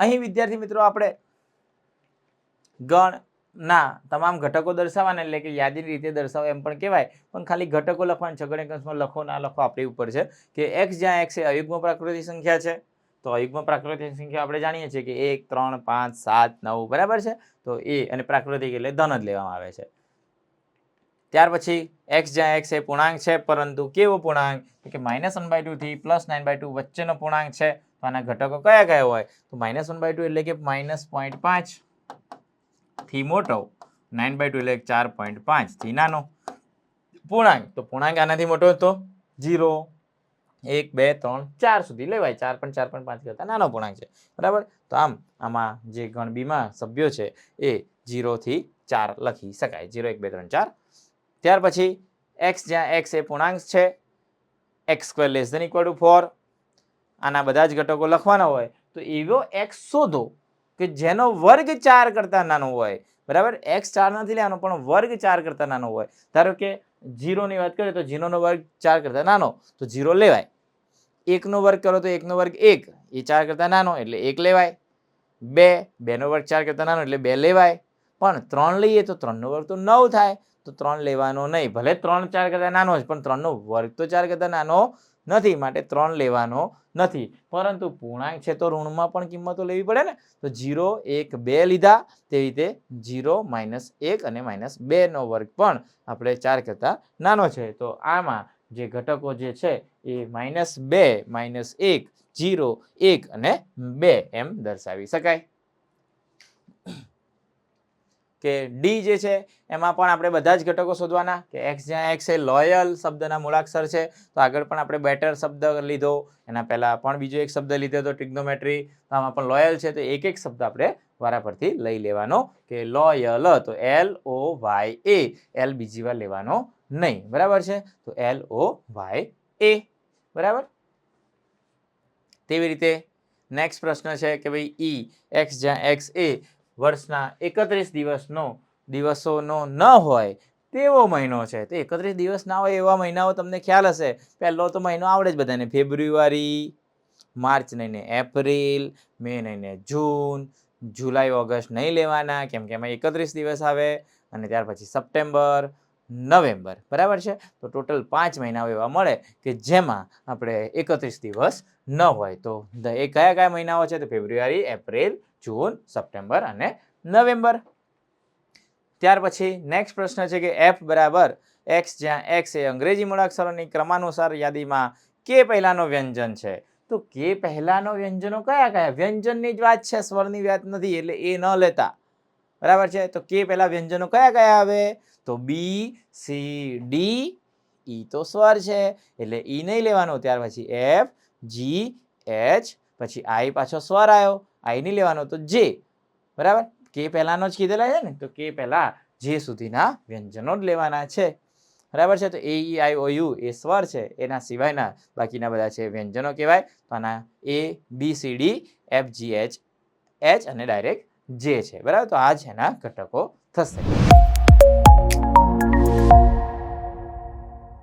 અહીં વિદ્યાર્થી મિત્રો આપણે ગણના તમામ ઘટકો દર્શાવવાના એટલે કે યાદીની રીતે દર્શાવો એમ પણ કહેવાય. પણ ખાલી ઘટકો લખવાના છે ગણિત લખો, ના લખો, આપણી ઉપર છે કે એક્સ જ્યાં એક્સ એ અયુગ્મ પ્રાકૃતિક સંખ્યા છે. તો અયુગ્મ પ્રાકૃતિક સંખ્યા આપણે જાણીએ છીએ કે એક, ત્રણ, પાંચ, સાત, નવ, બરાબર છે? તો એ અને પ્રાકૃતિક એટલે ધન જ લેવામાં આવે છે. ત્યાર પછી એક્સ જ્યાં એક્સ એ પૂર્ણાંક છે, પરંતુ કેવો પૂર્ણાંક? કે માઇનસ વન બાય ટુથી પ્લસ નાઇન બાય ટુ વચ્ચેનો પૂર્ણાંક છે. તો આના ઘટકો કયા કયા હોય? તો માઇનસ વન બાય ટુ એટલે કે માઇનસ પોઈન્ટ પાંચથી મોટો. નાઇન બાય ટુ એટલે ચાર પોઈન્ટ પાંચથી નાનો. પૂર્ણાંક. તો પૂર્ણાંક આનાથી મોટો હતો જીરો એક, બે, ત્રણ, ચાર સુધી લેવાય. ચાર પણ ચાર પણ પાંચ કરતાં નાનો પૂર્ણાંક છે. બરાબર? તો આમ આમાં જે ગણ બીમાં સભ્યો છે એ જીરોથી ચાર લખી શકાય. જીરો એક, બે, ત્રણ, ચાર ત્યાર પછી એક્સ જ્યાં એક્સ એ પૂર્ણાંક છે X square less than equal to four આના બધા જ ઘટકો લખવાના હોય તો એવો એક્સ શોધો કે જેનો વર્ગ ચાર કરતાં નાનો હોય. બરાબર? એક્સ ચાર નથી લેવાનો, પણ વર્ગ ચાર કરતાં નાનો હોય. ધારો કે જીરોની વાત કરીએ તો જીરોનો વર્ગ ચાર કરતાં નાનો, તો જીરો લેવાય. એકનો વર્ગ કરો તો એકનો વર્ગ એક. એ ચાર કરતાં નાનો એટલે એક લેવાય. બે બેનો વર્ગ ચાર કરતાં નાનો એટલે બે લેવાય. પણ ત્રણ લઈએ તો ત્રણનો વર્ગ તો નવ થાય. તો ત્રણ લેવાનો નહીં. ભલે ત્રણ ચાર કરતાં નાનો છે પણ ત્રણનો વર્ગ તો ચાર કરતાં નાનો નથી, માટે ત્રણ લેવાનો નથી. પરંતુ પૂર્ણાંક છે તો ઋણમાં પણ કિંમતો લેવી પડે ને? તો જીરો, એક, બે લીધા. તેવી રીતે જીરો માઇનસ એક અને માઇનસ બેનો વર્ગ પણ આપણે ચાર કરતાં નાનો છે. તો આમાં જે ઘટકો જે છે એ માઇનસ બે, માઇનસ એક, જીરો, એક અને બે એમ દર્શાવી શકાય. કે ડી જે છે, એમાં પણ આપણે બધા જ ઘટકો શોધવાના કે એક્સ જ્યાં એક્સ એ લોયલ શબ્દના મૂળાક્ષર છે, તો આગળ પણ આપણે બેટર શબ્દ લીધો. એના પહેલાં પણ બીજો એક શબ્દ લીધો હતો ટ્રિગ્નોમેટ્રી તો આમાં પણ લોયલ છે, તો એક એક શબ્દ આપણે વારા પરથી લઈ લેવાનો કે લોયલ તો L O Y A L બીજી વાર લેવાનો નહીં. બરાબર છે? તો એલ ઓ વાય એ બરાબર? તેવી રીતે નેક્સ્ટ પ્રશ્ન છે કે ભાઈ ઈ એક્સ જ્યાં એક્સ એ વર્ષના એકત્રીસ દિવસનો દિવસોનો ન હોય તેવો મહિનો છે. તો એકત્રીસ દિવસ ના હોય એવા મહિનાઓ તમને ખ્યાલ હશે. પહેલો તો મહિનો આવડે જ બધાને. ફેબ્રુઆરી, માર્ચ નહીં એપ્રિલ, મે નહીં જૂન, જુલાઈ, ઓગસ્ટ નહીં લેવાના. કેમ કે એમાં એકત્રીસ દિવસ આવે અને ત્યાર પછી સપ્ટેમ્બર નવેમ્બર. બરાબર છે? તો ટોટલ પાંચ મહિનાઓ એવા મળે કે જેમાં આપણે એકત્રીસ દિવસ ન હોય. તો એ કયા કયા મહિનાઓ છે? તો ફેબ્રુઆરી, એપ્રિલ, જૂન, સપ્ટેમ્બર અને નવેમ્બર. ત્યાર પછી નેક્સ્ટ પ્રશ્ન છે કે એફ બરાબર એક્સ જ્યાં એક્સ એ અંગ્રેજી મૂળાક્ષરોની ક્રમાનુસાર યાદીમાં કે પહેલાંનો વ્યંજન છે. તો કે પહેલાંનો વ્યંજનો કયા કયા? વ્યંજનની જ વાત છે, સ્વરની વાત નથી, એટલે એ ન લેતા. બરાબર છે? તો કે પહેલાં વ્યંજનો કયા કયા આવે? તો બી સી ડી ઈ તો સ્વર છે. એટલે ઈ નહીં લેવાનો, ત્યાર પછી એફ જી એચ પછી આઈ પાછો સ્વર આવ્યો. આઈ નહીં લેવાનો તો જે બરાબર? કે પહેલાંનો જ કીધેલા છે ને, તો કે પહેલાં જે સુધીના વ્યંજનો જ લેવાના છે. બરાબર છે? તો એ ઈ આઈ ઓ યુ એ સ્વર છે. એના સિવાયના બાકીના બધા છે વ્યંજનો કહેવાય. તો આના A B C D F G H H અને ડાયરેક્ટ જે છે. બરાબર? તો આ જ એના ઘટકો થશે.